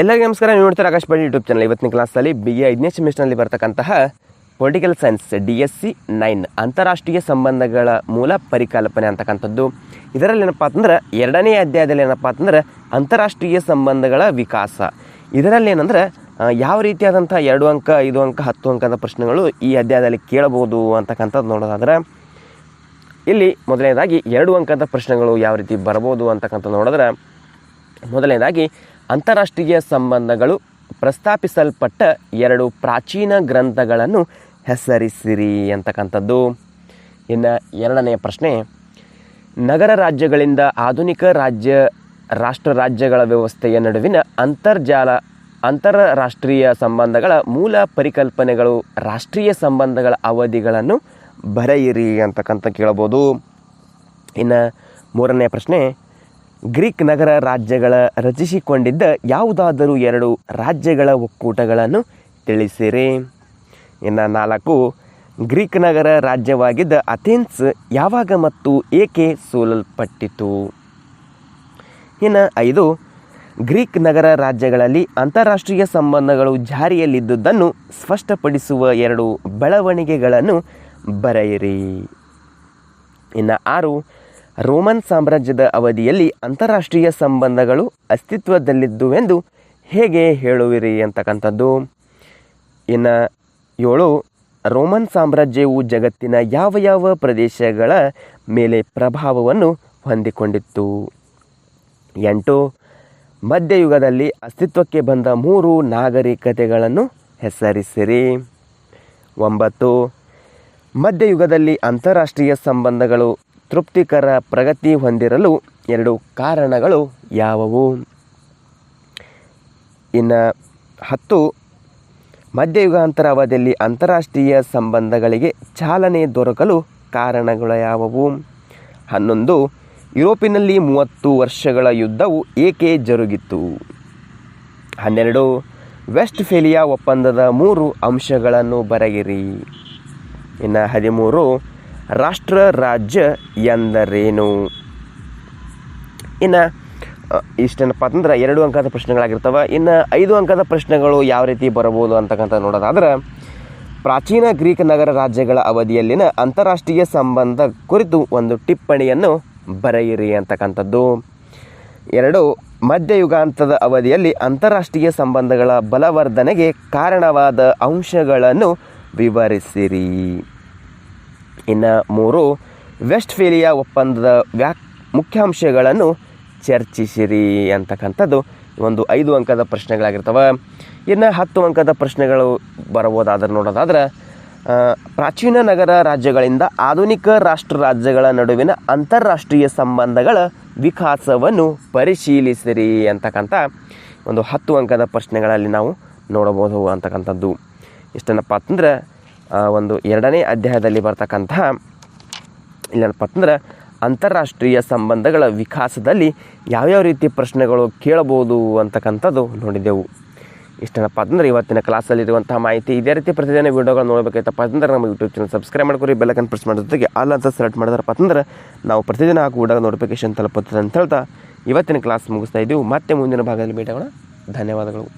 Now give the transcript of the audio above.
ಎಲ್ಲರಿಗೂ ನಮಸ್ಕಾರ, ನೀವು ನೋಡ್ತಾರೆ ಆಕಾಶ್ ಪಾಡಿ ಯೂಟ್ಯೂಬ್ ಚಾನಲ್ ಇವತ್ತಿನ ಕ್ಲಾಸಲ್ಲಿ ಬಿ ಎ ಐದನೇ ಸೆಮಿಸ್ಟರ್ನಲ್ಲಿ ಬರ್ತಕ್ಕಂತಹ political science D S C nine ಅಂತಾರಾಷ್ಟ್ರೀಯ ಸಂಬಂಧಗಳ ಮೂಲ ಪರಿಕಲ್ಪನೆ ಅಂತಕ್ಕಂಥದ್ದು. ಇದರಲ್ಲಿ ಏನಪ್ಪ ಅಂತಂದ್ರೆ, ಎರಡನೇ ಅಧ್ಯಾಯದಲ್ಲಿ ಏನಪ್ಪ ಅಂತಂದ್ರೆ ಅಂತಾರಾಷ್ಟ್ರೀಯ ಸಂಬಂಧಗಳ ವಿಕಾಸ. ಇದರಲ್ಲಿ ಏನಂದ್ರೆ ಯಾವ ರೀತಿಯಾದಂಥ ಎರಡು ಅಂಕ, ಐದು ಅಂಕ, ಹತ್ತು ಅಂಕದ ಪ್ರಶ್ನೆಗಳು ಈ ಅಧ್ಯಾಯದಲ್ಲಿ ಕೇಳಬಹುದು ಅಂತಕ್ಕಂಥದ್ದು ನೋಡೋದಾದ್ರೆ, ಇಲ್ಲಿ ಮೊದಲನೇದಾಗಿ ಎರಡು ಅಂಕದ ಪ್ರಶ್ನೆಗಳು ಯಾವ ರೀತಿ ಬರ್ಬೋದು ಅಂತಕ್ಕಂಥ ನೋಡಿದ್ರೆ, ಮೊದಲನೇದಾಗಿ ಅಂತಾರಾಷ್ಟ್ರೀಯ ಸಂಬಂಧಗಳು ಪ್ರಸ್ತಾಪಿಸಲ್ಪಟ್ಟ ಎರಡು ಪ್ರಾಚೀನ ಗ್ರಂಥಗಳನ್ನು ಹೆಸರಿಸಿರಿ ಅಂತಕ್ಕಂಥದ್ದು. ಇನ್ನು ಎರಡನೆಯ ಪ್ರಶ್ನೆ, ನಗರ ರಾಜ್ಯಗಳಿಂದ ಆಧುನಿಕ ರಾಜ್ಯ, ರಾಷ್ಟ್ರ ರಾಜ್ಯಗಳ ವ್ಯವಸ್ಥೆಯ ನಡುವಿನ ಅಂತರ್ಜಾಲ ಅಂತರರಾಷ್ಟ್ರೀಯ ಸಂಬಂಧಗಳ ಮೂಲ ಪರಿಕಲ್ಪನೆಗಳು ರಾಷ್ಟ್ರೀಯ ಸಂಬಂಧಗಳ ಅವಧಿಗಳನ್ನು ಬರೆಯಿರಿ ಅಂತಕ್ಕಂಥ ಕೇಳ್ಬೋದು ಇನ್ನು ಮೂರನೇ ಪ್ರಶ್ನೆ ಗ್ರೀಕ್ ನಗರ ರಾಜ್ಯಗಳ ರಚಿಸಿಕೊಂಡಿದ್ದ ಯಾವುದಾದರೂ ಎರಡು ರಾಜ್ಯಗಳ ಒಕ್ಕೂಟಗಳನ್ನು ತಿಳಿಸಿರಿ. ಇನ್ನು ನಾಲ್ಕು, ಗ್ರೀಕ್ ನಗರ ರಾಜ್ಯವಾಗಿದ್ದ ಅಥೆನ್ಸ್ ಯಾವಾಗ ಮತ್ತು ಏಕೆ ಸೋಲಲ್ಪಟ್ಟಿತು ಇನ್ನು ಐದು, ಗ್ರೀಕ್ ನಗರ ರಾಜ್ಯಗಳಲ್ಲಿ ಅಂತಾರಾಷ್ಟ್ರೀಯ ಸಂಬಂಧಗಳು ಜಾರಿಯಲ್ಲಿದ್ದುದನ್ನು ಸ್ಪಷ್ಟಪಡಿಸುವ ಎರಡು ಬೆಳವಣಿಗೆಗಳನ್ನು ಬರೆಯಿರಿ. ಇನ್ನು ಆರು ರೋಮನ್ ಸಾಮ್ರಾಜ್ಯದ ಅವಧಿಯಲ್ಲಿ ಅಂತಾರಾಷ್ಟ್ರೀಯ ಸಂಬಂಧಗಳು ಅಸ್ತಿತ್ವದಲ್ಲಿದ್ದುವೆಂದು ಹೇಗೆ ಹೇಳುವಿರಿ ಅಂತಕ್ಕಂಥದ್ದು. ಇನ್ನು ಏಳು, ರೋಮನ್ ಸಾಮ್ರಾಜ್ಯವು ಜಗತ್ತಿನ ಯಾವ ಯಾವ ಪ್ರದೇಶಗಳ ಮೇಲೆ ಪ್ರಭಾವವನ್ನು ಹೊಂದಿಕೊಂಡಿತ್ತು. ಎಂಟು, ಮಧ್ಯಯುಗದಲ್ಲಿ ಅಸ್ತಿತ್ವಕ್ಕೆ ಬಂದ ಮೂರು ನಾಗರಿಕತೆಗಳನ್ನು ಹೆಸರಿಸಿರಿ. ಒಂಬತ್ತು, ಮಧ್ಯಯುಗದಲ್ಲಿ ಅಂತಾರಾಷ್ಟ್ರೀಯ ಸಂಬಂಧಗಳು ತೃಪ್ತಿಕರ ಪ್ರಗತಿ ಹೊಂದಿರಲು ಎರಡು ಕಾರಣಗಳು ಯಾವುವು? ಇನ್ನು ಹತ್ತು ಮಧ್ಯಯುಗಾಂತರ ಅವಧಿಯಲ್ಲಿ ಅಂತಾರಾಷ್ಟ್ರೀಯ ಸಂಬಂಧಗಳಿಗೆ ಚಾಲನೆ ದೊರಕಲು ಕಾರಣಗಳು ಯಾವುವು? ಹನ್ನೊಂದು, ಯುರೋಪಿನಲ್ಲಿ ಮೂವತ್ತು ವರ್ಷಗಳ ಯುದ್ಧವು ಏಕೆ ಜರುಗಿತು? ಹನ್ನೆರಡು ವೆಸ್ಟ್ ಫೇಲಿಯಾ ಒಪ್ಪಂದದ ಮೂರು ಅಂಶಗಳನ್ನು ಬರೆಯಿರಿ. ಇನ್ನು ಹದಿಮೂರು ರಾಷ್ಟ್ರ ರಾಜ್ಯ ಎಂದರೇನು? ಇನ್ನು ಇಷ್ಟೇನಪ್ಪ ಅಂತಂದ್ರೆ ಎರಡು ಅಂಕದ ಪ್ರಶ್ನೆಗಳಾಗಿರ್ತವೆ. ಇನ್ನು ಐದು ಅಂಕದ ಪ್ರಶ್ನೆಗಳು ಯಾವ ರೀತಿ ಬರಬಹುದು ಅಂತಕ್ಕಂಥ ನೋಡೋದಾದ್ರೆ, ಪ್ರಾಚೀನ ಗ್ರೀಕ್ ನಗರ ರಾಜ್ಯಗಳ ಅವಧಿಯಲ್ಲಿನ ಅಂತಾರಾಷ್ಟ್ರೀಯ ಸಂಬಂಧ ಕುರಿತು ಒಂದು ಟಿಪ್ಪಣಿಯನ್ನು ಬರೆಯಿರಿ ಅಂತಕ್ಕಂಥದ್ದು. ಎರಡು ಮಧ್ಯಯುಗಾಂತದ ಅವಧಿಯಲ್ಲಿ ಅಂತಾರಾಷ್ಟ್ರೀಯ ಸಂಬಂಧಗಳ ಬಲವರ್ಧನೆಗೆ ಕಾರಣವಾದ ಅಂಶಗಳನ್ನು ವಿವರಿಸಿರಿ. ಇನ್ನು ಮೂರು ವೆಸ್ಟ್ ಫೇಲಿಯಾ ಒಪ್ಪಂದದ ವ್ಯಾ ಮುಖ್ಯಾಂಶಗಳನ್ನು ಚರ್ಚಿಸಿರಿ ಅಂತಕ್ಕಂಥದ್ದು ಒಂದು ಐದು ಅಂಕದ ಪ್ರಶ್ನೆಗಳಾಗಿರ್ತವೆ. ಇನ್ನು ಹತ್ತು ಅಂಕದ ಪ್ರಶ್ನೆಗಳು ಬರಬಹುದಾದ್ರೆ ನೋಡೋದಾದ್ರೆ ಪ್ರಾಚೀನ ನಗರ ರಾಜ್ಯಗಳಿಂದ ಆಧುನಿಕ ರಾಷ್ಟ್ರ ರಾಜ್ಯಗಳ ನಡುವಿನ ಅಂತಾರಾಷ್ಟ್ರೀಯ ಸಂಬಂಧಗಳ ವಿಕಾಸವನ್ನು ಪರಿಶೀಲಿಸಿರಿ ಅಂತಕ್ಕಂಥ ಒಂದು ಹತ್ತು ಅಂಕದ ಪ್ರಶ್ನೆಗಳಲ್ಲಿ ನಾವು ನೋಡಬಹುದು ಅಂತಕ್ಕಂಥದ್ದು. ಇಷ್ಟೇನಪ್ಪ ಅಂತಂದ್ರೆ ಒಂದು ಎರಡನೇ ಅಧ್ಯಾಯದಲ್ಲಿ ಬರ್ತಕ್ಕಂತಹ ಇಲ್ಲೇನಪ್ಪ ಅಂತಂದ್ರೆ ಅಂತಾರಾಷ್ಟ್ರೀಯ ಸಂಬಂಧಗಳ ವಿಕಾಸದಲ್ಲಿ ಯಾವ್ಯಾವ ರೀತಿ ಪ್ರಶ್ನೆಗಳು ಕೇಳಬಹುದು ಅಂತಕ್ಕಂಥದ್ದು ನೋಡಿದೆವು. ಇಷ್ಟೇನಪ್ಪ ಅಂತಂದ್ರೆ ಇವತ್ತಿನ ಕ್ಲಾಸಲ್ಲಿರುವಂಥ ಮಾಹಿತಿ ಇದೇ ರೀತಿ ಪ್ರತಿದಿನ ವೀಡಿಯೋಗಳು ನೋಡಬೇಕಾಯ್ತಪ್ಪ ಅಂತಂದ್ರೆ ನಮ್ಮ ಯೂಟ್ಯೂಬ್ ಚಾನಲ್ ಸಬ್ಸ್ಕ್ರೈಬ್ ಮಾಡ್ಕೊರಿ ಬೆಲ್ಲಕನ್ ಪ್ರೆಸ್ ಮಾಡೋದ್ರ ಜೊತೆಗೆ ಆಲ್ ಅಂತ ಸೆಲೆಕ್ಟ್ ಮಾಡಿದ್ರಪ್ಪ ಅಂತಂದ್ರೆ ನಾವು ಪ್ರತಿದಿನ ಹಾಕೋ ವಿಡಿಯೋ ನೋಟಿಫಿಕೇಶನ್ ತಲುಪುತ್ತದೆ ಅಂತ ಹೇಳ್ತಾ ಇವತ್ತಿನ ಕ್ಲಾಸ್ ಮುಗಿಸ್ತಾ ಇದ್ದೀವಿ ಮತ್ತೆ ಮುಂದಿನ ಭಾಗದಲ್ಲಿ ಭೇಟಿಯಾಗೋಣ. ಧನ್ಯವಾದಗಳು.